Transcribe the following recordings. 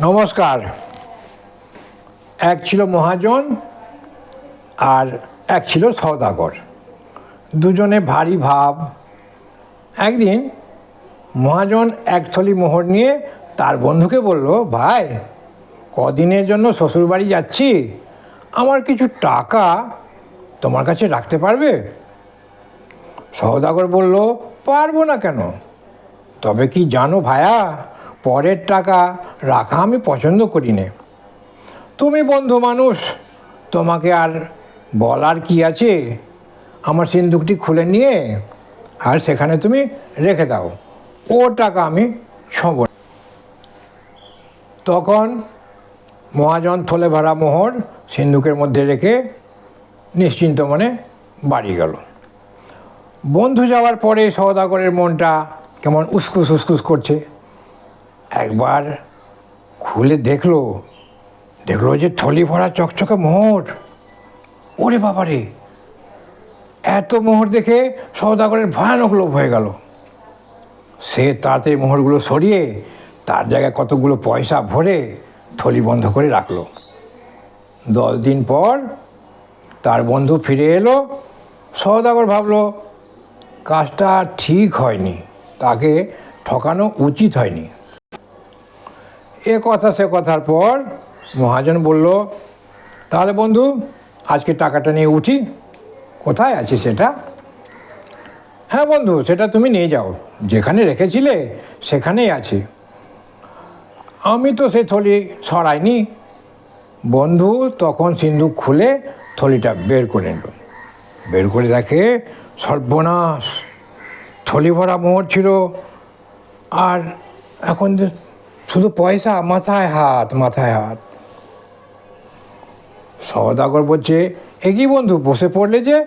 নমস্কার। এক ছিল মহাজন আর এক ছিল সওদাগর। দুজনে ভারী ভাব। একদিন মহাজন এক থলি মোহর নিয়ে তার বন্ধুকে বলল, ভাই, কদিনের জন্য শ্বশুরবাড়ি যাচ্ছি। আমার কিছু টাকা তোমার কাছে রাখতে পারবে? সওদাগর বলল, পারব না কেন। তবে কি জানো ভায়া পরের টাকা রাখা আমি পছন্দ করি নে তুমি বন্ধু মানুষ, তোমাকে আর বলার কি আছে? আমার সিন্দুকটি খুলে নিয়ে আর সেখানে তুমি রেখে দাও। ও টাকা আমি ছোঁব। তখন মহাজন থলে ভরা মোহর সিন্দুকের মধ্যে রেখে নিশ্চিন্ত মনে বাড়ি গেল। বন্ধু যাওয়ার পরে সওদাগরের মনটা কেমন উসকুস উসকুস করছে। একবার খুলে দেখল দেখল যে থলি ভরা চকচকে মোহর। ওরে বাবারে, এত মোহর দেখে সওদাগরের ভয়ানক লোভ হয়ে গেল। সে তাড়াতাড়ি মোহরগুলো সরিয়ে তার জায়গায় কতগুলো পয়সা ভরে থলি বন্ধ করে রাখল। দশ দিন পর তার বন্ধু ফিরে এলো। সওদাগর ভাবলো, কাজটা ঠিক হয়নি, তাকে ঠকানো উচিত হয়নি। এ কথা, সে কথার পর মহাজন বলল, তাহলে বন্ধু, আজকে টাকাটা নিয়ে উঠি। কোথায় আছে সেটা? হ্যাঁ বন্ধু, সেটা তুমি নিয়ে যাও। যেখানে রেখেছিলে সেখানেই আছে। আমি তো সে থলি সরাইনি। বন্ধু তখন সিন্ধুক খুলে থলিটা বের করে নিল। বের করে দেখে সর্বনাশ। থলি ভরা মোহর ছিল। আর এখন শুধু পয়সা, মাথায় হাত মাথায় হাত। সওদাগর বলছে একই বন্ধু, বসে পড়লে যে?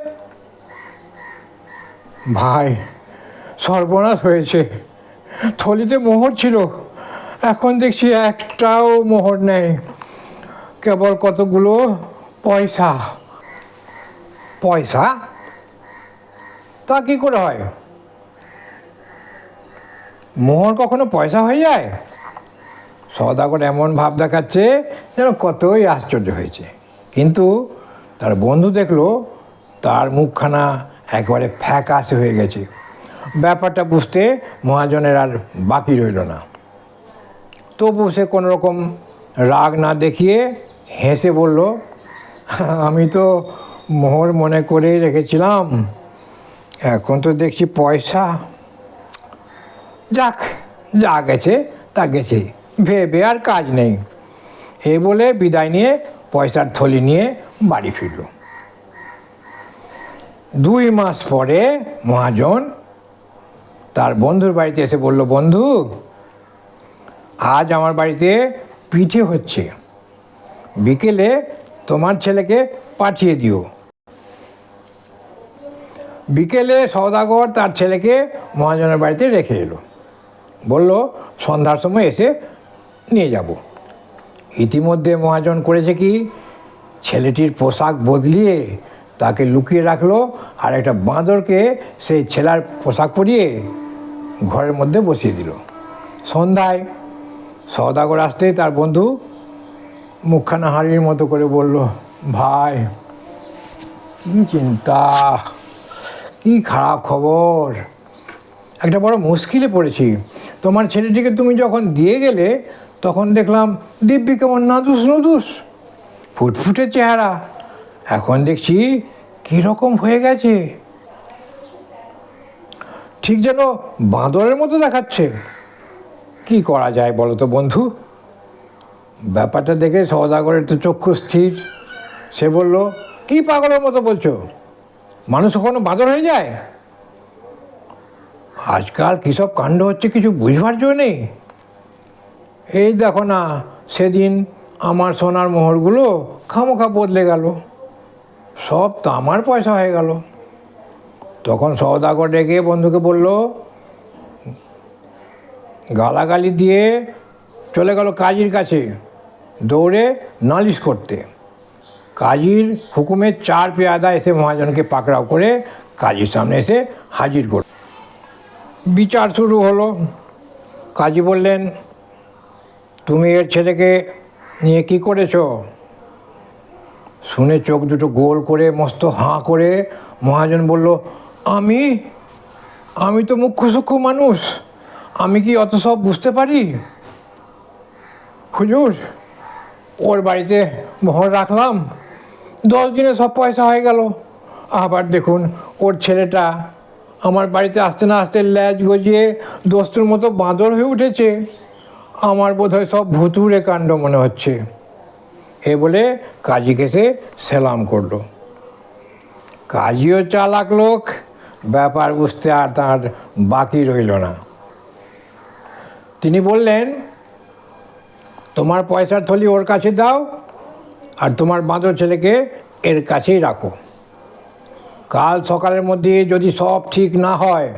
ভাই, সর্বনাশ হয়েছে। থলিতে মোহর ছিল। এখন দেখছি একটাও মোহর নেই। কেবল কতগুলো পয়সা? পয়সা? তা কি করে হয়? মোহর কখনো পয়সা হয়ে যায়? সদাগর এমন ভাব দেখাচ্ছে যেন কতই আশ্চর্য হয়েছে। কিন্তু তার বন্ধু দেখল, তার মুখখানা একেবারে ফ্যাকাশে হয়ে গেছে। ব্যাপারটা বুঝতে মহাজনের আর বাকি রইল না। তবু সে রকম রাগ না দেখিয়ে হেসে বলল, আমি তো মোহর মনে করেই রেখেছিলাম, এখন তো দেখছি পয়সা। যাক, যা গেছে তা গেছে ভেবে আর কাজ নেই। এই বলে বিদায় নিয়ে পয়সার থলি নিয়ে বাড়ি ফিরল। দুই মাস পরে মহাজন তার বন্ধুর বাড়িতে এসে বলল, বন্ধু, আজ আমার বাড়িতে পিঠে হচ্ছে। বিকেলে তোমার ছেলেকে পাঠিয়ে দিও। বিকেলে সওদাগর তার ছেলেকে মহাজনের বাড়িতে রেখে এলো। বলল, সন্ধ্যার সময় এসে নিয়ে যাব। ইতিমধ্যে মহাজন করেছে কি, ছেলেটির পোশাক বদলিয়ে তাকে লুকিয়ে রাখল আর একটা বাঁদরকে সেই ছেলার পোশাক পরিয়ে ঘরের মধ্যে বসিয়ে দিল। সন্ধ্যায় সওদাগর আসতেই তার বন্ধু মুখখানা হাড়ির মতো করে বলল, ভাই, কী চিন্তা? কী খারাপ খবর? একটা বড় মুশকিলে পড়েছি। তোমার ছেলেটিকে তুমি যখন দিয়ে গেলে তখন দেখলাম দিব্যি কেমন নাদুস নুদুস। ফুটফুটে চেহারা। এখন দেখছি কীরকম হয়ে গেছে। ঠিক যেন বাঁদরের মতো দেখাচ্ছে। কি করা যায় বলো তো বন্ধু? ব্যাপারটা দেখে সওদাগরের তো চক্ষু স্থির। সে বলল, কি পাগলের মতো বলছো? মানুষ কখনো বাঁদর হয়ে যায়? আজকাল কী সব কাণ্ড হচ্ছে কিছু বুঝবার জন্য? নেই এই দেখো না, সেদিন আমার সোনার মোহরগুলো খামোখা বদলে গেল। সব তো আমার পয়সা হয়ে গেল। তখন সওদাগর ডেকে বন্ধুকে বলল, গালাগালি দিয়ে চলে গেল কাজীর কাছে দৌড়ে নালিশ করতে। কাজীর হুকুমের চার পেয়াদা এসে মহাজনকে পাকড়াও করে কাজীর সামনে এসে হাজির করল। বিচার শুরু হলো। কাজী বললেন তুমি এর ছেলেকে নিয়ে কি করেছ? শুনে চোখ দুটো গোল করে, মস্ত হাঁ করে মহাজন বলল, আমি? আমি তো মুখ্য সূক্ষ্ম মানুষ। আমি কি অত সব বুঝতে পারি? হুজুর, ওর বাড়িতে মোহর রাখলাম। দশ দিনে সব পয়সা হয়ে গেল। আবার দেখুন, ওর ছেলেটা আমার বাড়িতে আসতে না আসতে ল্যাজ গজিয়ে দস্তুর মতো বাঁদর হয়ে উঠেছে। আমার বোধহয় সব ভুতুরে কাণ্ড মনে হচ্ছে। এ বলে কাজীকে সে সেলাম করল। কাজীও চালাক লোক, ব্যাপার বুঝতে আর তার বাকি রইল না। তিনি বললেন, তোমার পয়সার থলি ওর কাছে দাও, আর তোমার বাঁদর ছেলেকে এর কাছেই রাখো। কাল সকালের মধ্যে যদি সব ঠিক না হয়,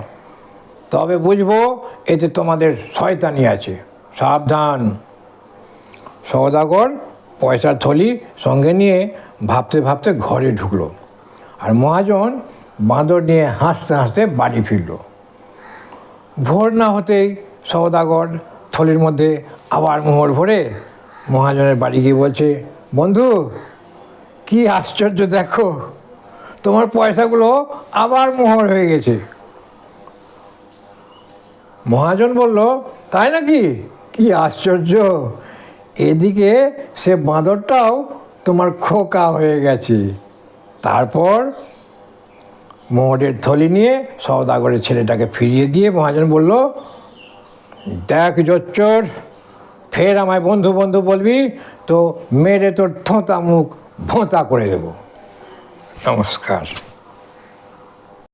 তবে বুঝব এতে তোমাদের শয়তানি আছে। সাবধান। সওদাগর পয়সার থলি সঙ্গে নিয়ে ভাবতে ভাবতে ঘরে ঢুকলো আর মহাজন বাঁদর নিয়ে হাসতে হাসতে বাড়ি ফিরল। ভোর না হতেই সওদাগর থলির মধ্যে আবার মোহর ভরে মহাজনের বাড়ি গিয়ে বলছে, বন্ধু, কি আশ্চর্য দেখো, তোমার পয়সাগুলো আবার মোহর হয়ে গেছে। মহাজন বলল, তাই নাকি? কি আশ্চর্য! এদিকে সে বাঁদরটাও তোমার খোকা হয়ে গেছে। তারপর মোহরের থলি নিয়ে সওদাগরের ছেলেটাকে ফিরিয়ে দিয়ে মহাজন বলল, দেখ জোচ্চর, ফের আমায় বন্ধু বন্ধু বলবি, তো মেরে তোর থোঁতা মুখ ভোঁতা করে দেব। নমস্কার।